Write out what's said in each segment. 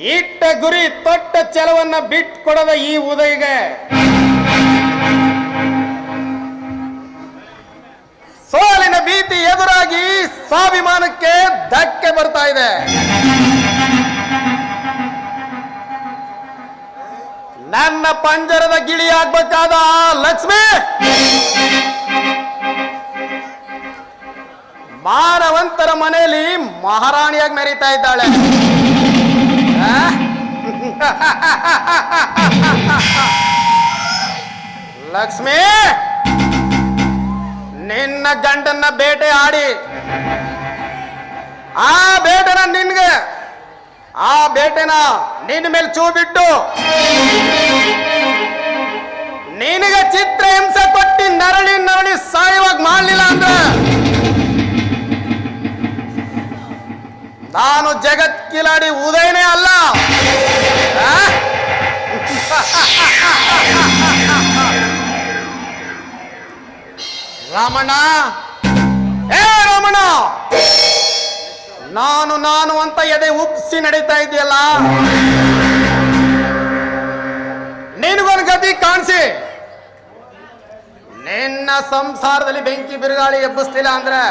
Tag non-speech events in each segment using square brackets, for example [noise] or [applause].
ಇಟ್ಟ ಗುರಿ ತೊಟ್ಟ ಛಲವನ್ನ ಬಿಟ್ಕೊಡದ ಈ ಉದಯಿಗೆ. ಸೋಲಿನ ಭೀತಿ ಎದುರಾಗಿ ಸ್ವಾಭಿಮಾನಕ್ಕೆ ಧಕ್ಕೆ ಬರ್ತಾ ಇದೆ. ನನ್ನ ಪಂಜರದ ಗಿಳಿ ಆಗ್ಬೇಕಾದ ಲಕ್ಷ್ಮಿ! ಮಾನವಂತರ ಮನೆಯಲ್ಲಿ ಮಹಾರಾಣಿಯಾಗಿ ಮೆರೀತಾ ಇದ್ದಾಳೆ? [laughs] ಲಕ್ಷ್ಮಿ! ನಿನ್ನ ಗಂಡನ್ನ ಬೇಟೆ ಆಡಿ. ಆ ಬೇಟೆನ ನಿನ್ಗೆ, ಆ ಬೇಟೆನ ನಿನ್ನ ಮೇಲೆ ಚೂಬಿಟ್ಟು, ನಿನಗೆ ಚಿತ್ರ ಹಿಂಸೆ ಕೊಟ್ಟಿ ನರಳಿ ನರಳಿ ಸಾಯುವಾಗ ಮಾಡಲಿಲ್ಲ ಅಂದ್ರೆ? ನಾನು ಜಗತ್ ಕಿಲಾಡಿ ಉದಯನೇ ಅಲ್ಲ? ರಾಮಣ್ಣ. ಏ ರಾಮಣ್ಣ. ನಾನು ನಾನು ಅಂತ ಎದೆ ಉಪ್ಸಿ ನಡೀತಾ ಇದೆಯಲ್ಲ? ನಿನಗೊಂದು ಗತಿ ಕಾಣಿಸಿ. ನಿನ್ನ ಸಂಸಾರದಲ್ಲಿ ಬೆಂಕಿ ಬಿರುಗಾಳಿ ಎಬ್ಬಿಸ್ತಿಲ್ಲ ಅಂದ್ರೆ?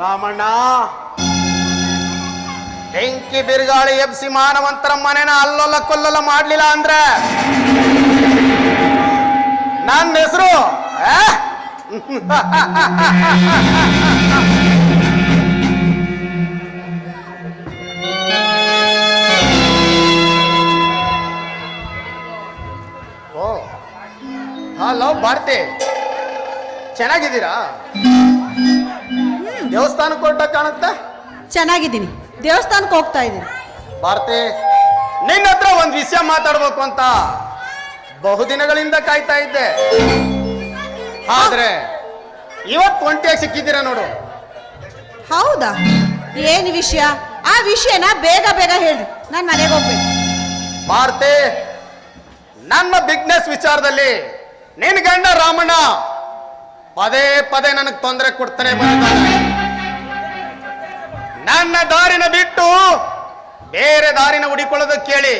ರಾಮಣ್ಣ. ಬೆಂಕಿ ಬಿರುಗಾಳಿ ಎಬ್ಸಿ ಮಾನವಂತರ ಮನೆನ ಅಲ್ಲೊಲ್ಲ ಕೊಲ್ಲೊಲ್ಲ ಮಾಡ್ಲಿಲ್ಲ ಅಂದ್ರೆ? ನನ್ನ ಹೆಸರು ಹಲೋ ಭಾರತಿ, ಚೆನ್ನಾಗಿದ್ದೀರಾ? ದೇವಸ್ಥಾನಕ್ಕೆ ಹೊರಟ ಕಾಣುತ್ತೆ? ಚೆನ್ನಾಗಿದ್ದೀನಿ. ದೇವಸ್ಥಾನಕ್ಕೆ ಹೋಗ್ತಾ ಇದ್ದೀನಿ. ಭಾರತಿ ನಿನ್ನ ಹತ್ರ ಒಂದು ವಿಷಯ ಮಾತಾಡ್ಬೇಕು ಅಂತ ಬಹುದಿನಗಳಿಂದ ಕಾಯ್ತಾ ಇದ್ದೆ. ಆದ್ರೆ ಇವತ್ತು ಒಂಟಿಯಾಗಿ ಸಿಕ್ಕಿದ್ದೀರಾ ನೋಡು. ಹೌದಾ? ಏನು ವಿಷಯ? ಆ ವಿಷಯನ ಬೇಗ ಬೇಗ ಹೇಳಿ ನಾನು ಮನೆಗೆ ಹೋಗ್ಬೇಕು. ಭಾರತಿ ನನ್ನ ಬಿಗ್ನೆಸ್ ವಿಚಾರದಲ್ಲಿ ನಿನ್ ಗಂಡ ರಾಮಣ್ಣ ಪದೇ ಪದೇ ನನಗೆ ತೊಂದರೆ ಕೊಡ್ತಾನೆ ನನ್ನ ದಾರಿನ ಬಿಟ್ಟು ಬೇರೆ ದಾರಿನ ಹುಡಿಕೊಳ್ಳೋದು ಕೇಳಿ.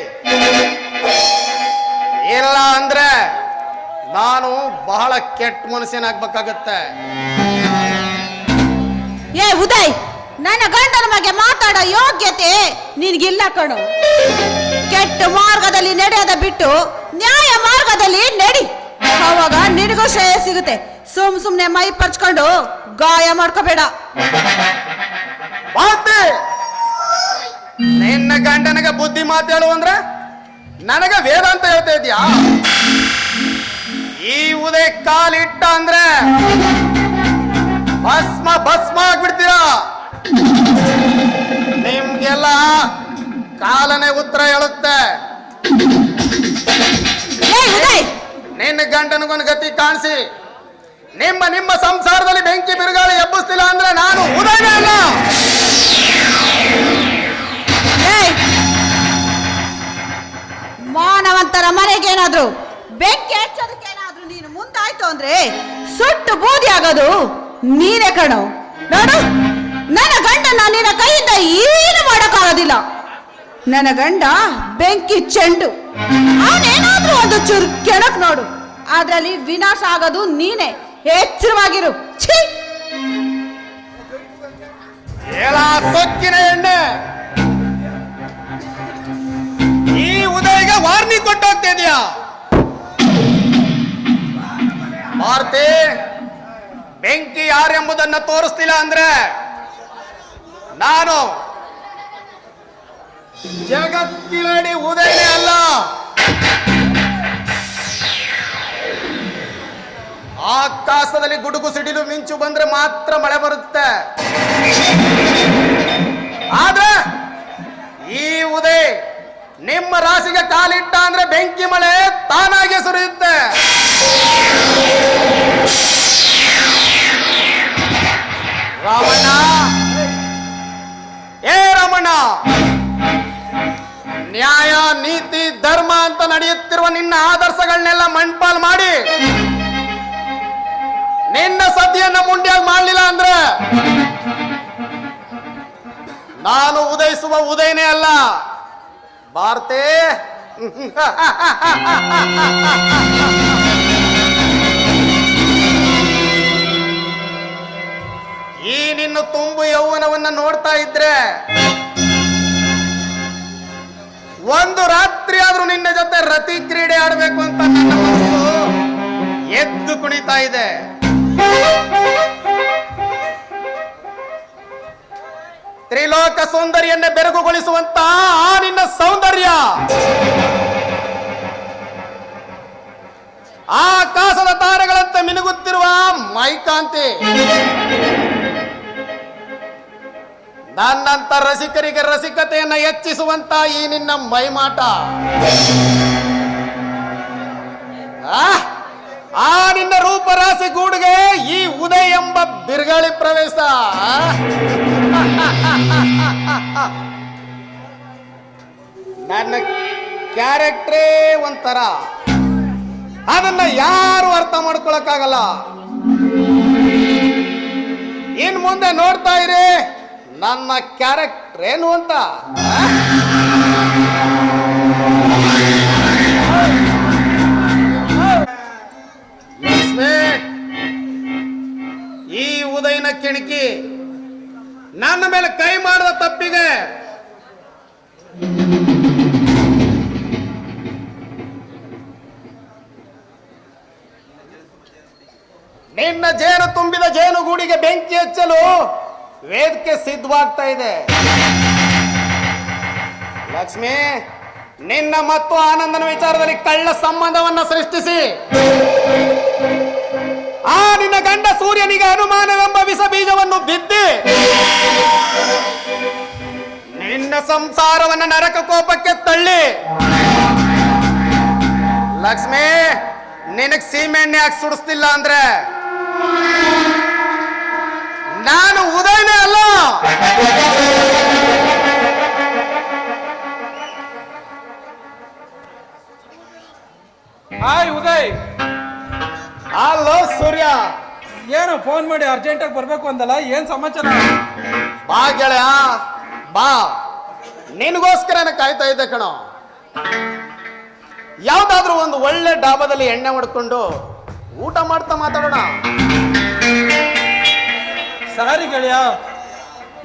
ಇಲ್ಲ ಅಂದ್ರೆ ನಾನು ಬಹಳ ಕೆಟ್ಟ ಮನುಷ್ಯನಾಗ್ಬೇಕಾಗತ್ತೆ ಏ, ಉದಯ್, ನನ್ನ ಗಂಡನ ಬಗ್ಗೆ ಮಾತಾಡೋ ಯೋಗ್ಯತೆ ನಿನಗಿಲ್ಲ ಕಣು. ಕೆಟ್ಟ ಮಾರ್ಗದಲ್ಲಿ ನಡೆಯೋದ ಬಿಟ್ಟು ನ್ಯಾಯ ಮಾರ್ಗದಲ್ಲಿ ನಡಿ. ಅವಾಗ ನಿನಗೂ ಶ್ರೇಯ ಸಿಗುತ್ತೆ. ಸುಮ್ ಸುಮ್ನೆ ಮೈ ಪರ್ಚ್ಕೊಂಡು ಗಾಯ ಮಾಡ್ಕೋಬೇಡ. ನಿನ್ನ ಗಂಡನಗ ಬುದ್ಧಿ ಮಾತೇಳು ಅಂದ್ರೆ ನನಗೆ ವೇದಾಂತ ಹೇಳ್ತಾ ಇದ್ಯಾ ಈ ಉದಯ ಕಾಲಿಟ್ಟ ಅಂದ್ರೆ ಭಸ್ಮ ಭಸ್ಮ ಆಗ್ಬಿಡ್ತೀರಾ? ನಿಮ್ಗೆಲ್ಲ ಕಾಲನೆ ಉತ್ತರ ಹೇಳುತ್ತೆ. ನಿನ್ನ ಗಂಡನಿಗೊಂದು ಗತಿ ಕಾಣಿಸಿ. ನಿಮ್ಮ ನಿಮ್ಮ ಸಂಸಾರದಲ್ಲಿ ಬೆಂಕಿ ಬಿರುಗಾಳಿ ಎಬ್ಬಿಸ್ತಿಲ್ಲ ಅಂದ್ರೆ ನಾನು ಉದಯ ಅಲ್ಲ. ಮಾನವಂತರ ಮನೆಗೇನಾದ್ರು ಬೆಂಕಿ ಹಚ್ಚೋದಕ್ಕೇನಾದ್ರೂ ನೀನು ಮುಂದಾಯ್ತು ಅಂದ್ರೆ ಸುಟ್ಟು ಬೂದಿ ಆಗೋದು ನೀನೇ ಕಣ. ನೋಡು, ನನ್ನ ಗಂಡನ ನಿನ್ನ ಕೈಯಿಂದ ಏನು ಮಾಡೋಕ್ಕಾಗೋದಿಲ್ಲ. ನನ್ನ ಗಂಡ ಬೆಂಕಿ ಚೆಂಡು. ಅವನೇನಾದ್ರೂ ಒಂದು ಚುರು ಕೆಣಕ್ ನೋಡು. ಅದರಲ್ಲಿ ವಿನಾಶ ಆಗೋದು ನೀನೇ. ಎಚ್ಚರವಾಗಿರು. ಛೀ! ಸೊಕ್ಕಿನ ಎಣ್ಣೆ. ಈ ಉದಯಗೆ ವಾರ್ನಿಂಗ್ ಕೊಟ್ಟು ಹೋಗ್ತಾ ಭಾರತಿ, ಬೆಂಕಿ ಯಾರೆಂಬುದನ್ನ ತೋರಿಸ್ತಿಲ್ಲ ಅಂದ್ರೆ ನಾನು. ಜಗತ್ತಿಲಡಿ ಉದಯನೇ ಆಕಾಶದಲ್ಲಿ ಗುಡುಗು ಸಿಡಿಲು ಮಿಂಚು ಬಂದ್ರೆ ಮಾತ್ರ ಮಳೆ ಬರುತ್ತೆ. ಆದ್ರೆ ಈ ಉದಯ ನಿಮ್ಮ ರಾಶಿಗೆ ಕಾಲಿಟ್ಟ ಅಂದ್ರೆ ಬೆಂಕಿ ಮಳೆ ತಾನಾಗೆ ಸುರಿಯುತ್ತೆ. ರಾಮಣ್ಣ ಏ ರಾಮಣ್ಣ ನ್ಯಾಯ, ನೀತಿ, ಧರ್ಮ ಅಂತ ನಡೆಯುತ್ತಿರುವ ನಿನ್ನ ಆದರ್ಶಗಳನ್ನೆಲ್ಲ ಮಣ್ಪಾಲ್ ಮಾಡಿ. ರತಿಯನ್ನ ಮುಂಡ್ಯಾಗ ಮಾಡಲಿಲ್ಲ ಅಂದ್ರೆ ನಾನು ಉದಯಿಸುವ ಉದಯನೇ ಅಲ್ಲ. ಭಾರತ. ಈ ನಿನ್ನ ತುಂಬು ಯೌವನವನ್ನ ನೋಡ್ತಾ ಇದ್ರೆ ಒಂದು ರಾತ್ರಿ ಆದ್ರೂ ನಿನ್ನ ಜೊತೆ ರತಿ ಕ್ರೀಡೆ ಆಡ್ಬೇಕು ಅಂತ ನನ್ನ ಮನಸ್ಸು ಎದ್ದು ಕುಣಿತಾ ಇದೆ. ತ್ರಿಲೋಕ ಸೌಂದರ್ಯನ್ನೇ ಬೆರಗುಗೊಳಿಸುವಂತ ಆ ನಿನ್ನ ಸೌಂದರ್ಯ. ಆಕಾಶದ ತಾರೆಗಳಂತೆ ಮಿನುಗುತ್ತಿರುವ ಮೈಕಾಂತಿ. ನನ್ನಂತ ರಸಿಕರಿಗೆ ರಸಿಕತೆಯನ್ನ ಹೆಚ್ಚಿಸುವಂತ ಈ ನಿನ್ನ ಮೈಮಾಟ. ಆ? ನಿನ್ನ ರೂಪರಾಶಿ ಗೂಡು ಬಿರುಗಾಳಿ ಪ್ರವೇಶ. ನನ್ನ ಕ್ಯಾರೆಕ್ಟ್ರೇ ಒಂಥರ. ಅದನ್ನ ಯಾರು ಅರ್ಥ ಮಾಡ್ಕೊಳಕ್ಕಾಗಲ್ಲ. ಇನ್ ಮುಂದೆ ನೋಡ್ತಾ ಇರಿ, ನನ್ನ ಕ್ಯಾರೆಕ್ಟ್ರೇನು ಅಂತ. ತಪ್ಪಿಗೆ ನಿನ್ನ ಜೇನು ತುಂಬಿದ ಜೇನುಗೂಡಿಗೆ ಬೆಂಕಿ ಹಚ್ಚಲು ವೇದಿಕೆ ಸಿದ್ಧವಾಗ್ತಾ ಇದೆ. ಲಕ್ಷ್ಮಿ, ನಿನ್ನ ಮತ್ತು ಆನಂದನ ವಿಚಾರದಲ್ಲಿ ಕಳ್ಳ ಸಂಬಂಧವನ್ನ ಸೃಷ್ಟಿಸಿ. ಆ ನಿನ್ನ ಗಂಡ ಸೂರ್ಯನಿಗೆ ಅನುಮಾನವೆಂಬ ವಿಷ ಬೀಜವನ್ನು ಬಿದ್ದಿ ನಿನ್ನ ಸಂಸಾರವನ್ನ ನರಕ ಕೋಪಕ್ಕೆ ತಳ್ಳಿ. ಲಕ್ಷ್ಮಿ ನಿನಗ್ ಸೀಮೆಣ್ಣೆ ಯಾಕೆ ಸುಡಿಸ್ತಿಲ್ಲ ಅಂದ್ರೆ? ನಾನು ಉದಯನೇ ಅಲ್ಲ. ಹಾಯ್ ಉದಯ್. ಅಲ್ಲೋ ಸೂರ್ಯ. ಏನು ಫೋನ್ ಮಾಡಿ ಅರ್ಜೆಂಟಾಗಿ ಬರ್ಬೇಕು ಅಂದಲ್ಲ ಏನ್ ಸಮಾಚಾರ? ಬಾ ಗೆಳೆಯ. ಬಾ. ನಿನಗೋಸ್ಕರನೇ ಕಾಯ್ತಾ ಇದ್ದೆ ಕಣೋ. ಯಾವ್ದಾದ್ರು ಒಂದು ಒಳ್ಳೆ ಡಾಬಾದಲ್ಲಿ ಎಣ್ಣೆ ಹೊಡ್ಕೊಂಡು ಊಟ ಮಾಡ್ತಾ ಮಾತಾಡೋಣ. ಸಾರಿ ಗೆಳೆಯ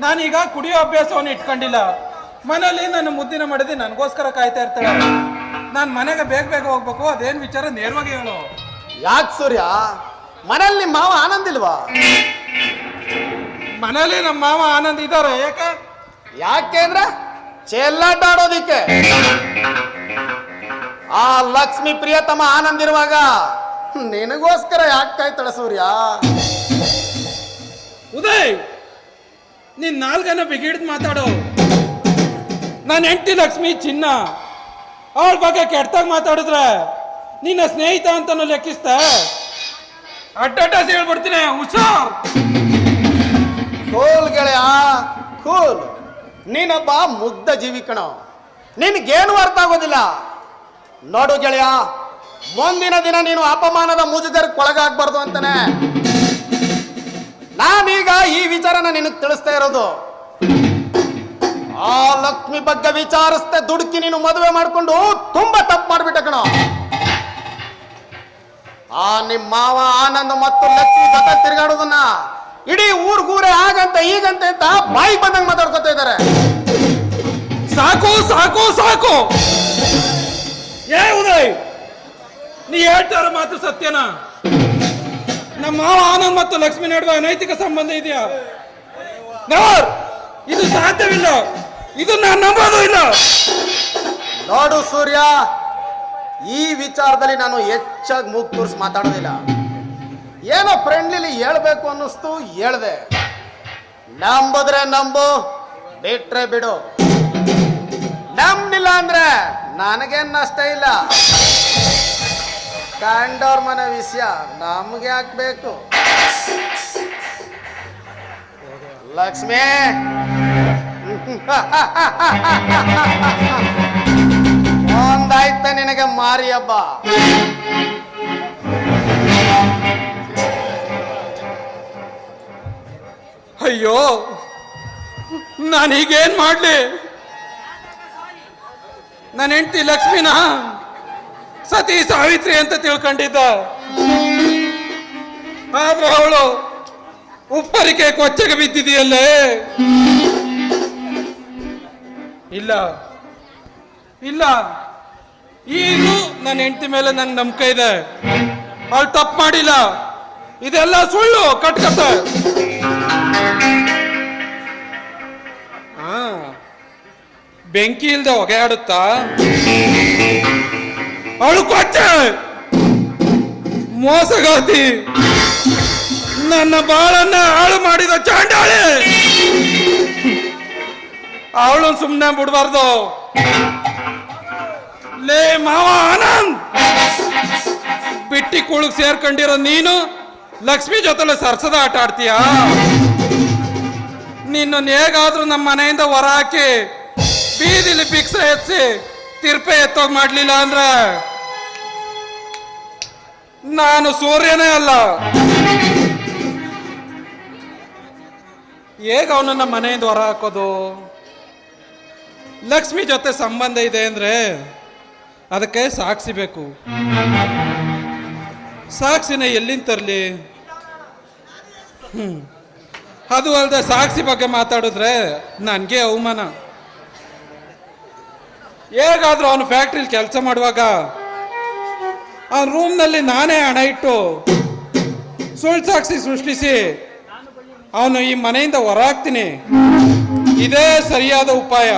ನಾನೀಗ ಕುಡಿಯೋ ಅಭ್ಯಾಸವನ್ನು ಇಟ್ಕೊಂಡಿಲ್ಲ. ಮನೇಲಿ ನನ್ನ ಮುದ್ದಿನ ಮಡದಿ ನನಗೋಸ್ಕರ ಕಾಯ್ತಾ ಇರ್ತಾಳೆ. ನಾನು ಮನೆಗೆ ಬೇಗ ಬೇಗ ಹೋಗ್ಬೇಕು ಅದೇನು ವಿಚಾರ ನೇರವಾಗಿ ಹೇಳು. ಯಾಕೆ ಸೂರ್ಯ? ಮನೇಲಿ ನಿಮ್ಮ ಮಾವ ಆನಂದಿಲ್ವಾ ಮನೇಲಿ ನಮ್ಮ ಮಾವ ಆನಂದ್ ಇದ್ದಾರೆ ಯಾಕೆ ಯಾಕೆ ಅಂದ್ರೆ ಚೆಲ್ಲಾಟ ಆಡೋದಿಕ್ಕೆ ಆ ಲಕ್ಷ್ಮಿ ಪ್ರಿಯತಮ ಆನಂದಿರುವಾಗ ನಿನಗೋಸ್ಕರ ಯಾಕೆ ಕೈ ಸೂರ್ಯ ಉದಯ್ ನೀನ್ ನಾಲ್ಕನ ಬಿಗಿಡ್ದು ಮಾತಾಡೋ. ನಾನು ಹೆಂಡತಿ ಲಕ್ಷ್ಮಿ ಚಿನ್ನ ಅವಳ ಬಗ್ಗೆ ಕೆಟ್ಟದಾಗ ಮಾತಾಡಿದ್ರೆ ನಿನ್ನ ಸ್ನೇಹಿತ ಅಂತನೂ ಲೆಕ್ಕಿಸ್ತ. ಅಡ್ಡ ಹೇಳ್ಬಿಡ್ತೀನಿ ಹುಷಾರ್. ಕೂಲ್ ಗೆಳೆಯ ಕೂಲ್. ನೀನೊಬ್ಬ ಮುಗ್ಧ ಜೀವಿ ಕಣೋ. ನಿನ್ಗೇನು ಅರ್ಥ ಆಗೋದಿಲ್ಲ. ನೋಡು ಗೆಳೆಯ, ಮುಂದಿನ ದಿನ ನೀನು ಅಪಮಾನದ ಮುಜುಗರಕ್ಕೆ ಒಳಗಾಗ್ಬಾರ್ದು ಅಂತಾನೆ. ನಾನೀಗ ಈ ವಿಚಾರನ ನಿನಗೆ ತಿಳಿಸ್ತಾ ಇರೋದು. ಆ ಲಕ್ಷ್ಮಿ ಬಗ್ಗೆ ವಿಚಾರಿಸ್ತೆ ದುಡುಕಿ ನೀನು ಮದುವೆ ಮಾಡಿಕೊಂಡು ತುಂಬಾ ತಪ್ಪು ಮಾಡ್ಬಿಟ್ಟ ಕಣ. ಆ ನಿಮ್ಮ ಮಾವ ಆನಂದ್ ಮತ್ತು ಲಕ್ಷ್ಮಿ ಜೊತೆ ತಿರುಗಾಡೋದನ್ನ ಇಡೀ ಊರ್ಗೂರೇ ಆಗಂತ, ಈಗಂತೆ ಅಂತ ಬಾಯಿ ಬಂದಂಗೆ ಮಾತಾಡ್ಕೊತಾ ಇದ್ದಾರೆ. ಸಾಕು ಸಾಕು ಸಾಕು. ಏ ಉದಯ್, ನೀ ಹೇಳ್ತಾರ ಮಾತು ಸತ್ಯನಾ? ನಮ್ಮ ಮಾವ ಆನಂದ್ ಮತ್ತು ಲಕ್ಷ್ಮಿ ನಡುವೆ ಅನೈತಿಕ ಸಂಬಂಧ ಇದೆಯಾ? ನೆವರ್, ಇದು ಸಾಧ್ಯವಿಲ್ಲ. ಇದು ನಾನು ನಂಬೋದು ಇಲ್ಲ. ನೋಡು ಸೂರ್ಯ, ಈ ವಿಚಾರದಲ್ಲಿ ನಾನು ಹೆಚ್ಚಾಗಿ ಮೂಗ್ ತೋರಿಸಿ ಮಾತಾಡೋದಿಲ್ಲ. ಏನೋ ಫ್ರೆಂಡ್ಲಿಲಿ ಹೇಳ್ಬೇಕು ಅನ್ನಿಸ್ತು, ಹೇಳ್ದೆ. ನಂಬುದ್ರೆ ನಂಬು, ಬಿಟ್ರೆ ಬಿಡು. ನಂಬಲಿಲ್ಲ ಅಂದ್ರೆ ನನಗೇನು ನಷ್ಟ ಇಲ್ಲ. ಕಂಡವ್ರ ಮನೆ ವಿಷಯ ನಮ್ಗೆ ಹಾಕ್ಬೇಕು. ಲಕ್ಷ್ಮಿ! [laughs] ಒಂದಾಯ್ತ ನಿನಗೆ ಮಾರಿ ಹಬ್ಬ. ಅಯ್ಯೋ ನಾನು ಈಗೇನ್ ಮಾಡ್ಲಿ? ನನ್ನ ಹೆಂಡತಿ ಲಕ್ಷ್ಮಿನ? ಸತಿ ಸಾವಿತ್ರಿ ಅಂತ ತಿಳ್ಕೊಂಡಿದ್ದ. ಆದ್ರೆ ಅವಳು ಉಪ್ಪರಿಕೆ ಕೊಚ್ಚಗೆ ಬಿದ್ದಿದೆಯಲ್ಲೇ? ಇಲ್ಲ ಇಲ್ಲ. ಈಗಲೂ ನನ್ನ ಹೆಂಡತಿ ಮೇಲೆ ನನ್ಗೆ ನಂಬಿಕೆ ಇದೆ. ಅವಳು ತಪ್ಪು ಮಾಡಿಲ್ಲ. ಇದೆಲ್ಲ ಸುಳ್ಳು ಕಟ್ಕತೆ ಬೆಂಕಿ ಇಲ್ದೆ ಹೊಗೆ ಅಳು ಅವಳು ಕೊಚ್ಚೆ! ಮೋಸಗಾತಿ! ನನ್ನ ಬಾಳನ್ನ ಹಾಳು ಮಾಡಿದ ಚಾಂಡಾಳೆ! ಅವಳು ಸುಮ್ಮನೆ ಬಿಡಬಾರ್ದು. ಲೇ ಮಾವ ಆನಂದ್! ಬಿಟ್ಟಿ ಕೂಳಗ್ ಸೇರ್ಕೊಂಡಿರೋ ನೀನು ಲಕ್ಷ್ಮಿ ಜೊತೆಲೆ ಸರ್ಸದ ಆಟ ಆಡ್ತೀಯ? ನಿನ್ನ ಹೇಗಾದ್ರೂ ನಮ್ಮ ಮನೆಯಿಂದ ಹೊರ ಹಾಕಿ ಬೀದಿಲಿ ಭಿಕ್ಷೆ ಹೆಚ್ಚಿ ತಿರ್ಪೆ ಎತ್ತೋಗ್ ಮಾಡ್ಲಿಲ್ಲ ಅಂದ್ರೆ ನಾನು ಸೂರ್ಯನೇ ಅಲ್ಲ. ಹೇಗ ಅವನನ್ನ ಮನೆಯಿಂದ ಹೊರ ಹಾಕೋದು? ಲಕ್ಷ್ಮಿ ಜೊತೆ ಸಂಬಂಧ ಇದೆ ಅಂದ್ರೆ ಅದಕ್ಕೆ ಸಾಕ್ಷಿ ಬೇಕು. ಸಾಕ್ಷಿನ ಎಲ್ಲಿಂದ ತರಲಿ? ಹ್ಮ್. ಅದು ಅಲ್ಲದೆ ಸಾಕ್ಷಿ ಬಗ್ಗೆ ಮಾತಾಡಿದ್ರೆ ನನಗೆ ಅವಮಾನ. ಹೇಗಾದ್ರೂ ಅವನು ಫ್ಯಾಕ್ಟ್ರಿಲಿ ಕೆಲಸ ಮಾಡುವಾಗ ಆ ರೂಮ್ನಲ್ಲಿ ನಾನೇ ಹಣ ಇಟ್ಟು ಸುಳ್ಳು ಸಾಕ್ಷಿ ಸೃಷ್ಟಿಸಿ. ಅವನು ಈ ಮನೆಯಿಂದ ಹೊರ ಹಾಕ್ತೀನಿ ಇದೇ ಸರಿಯಾದ ಉಪಾಯ.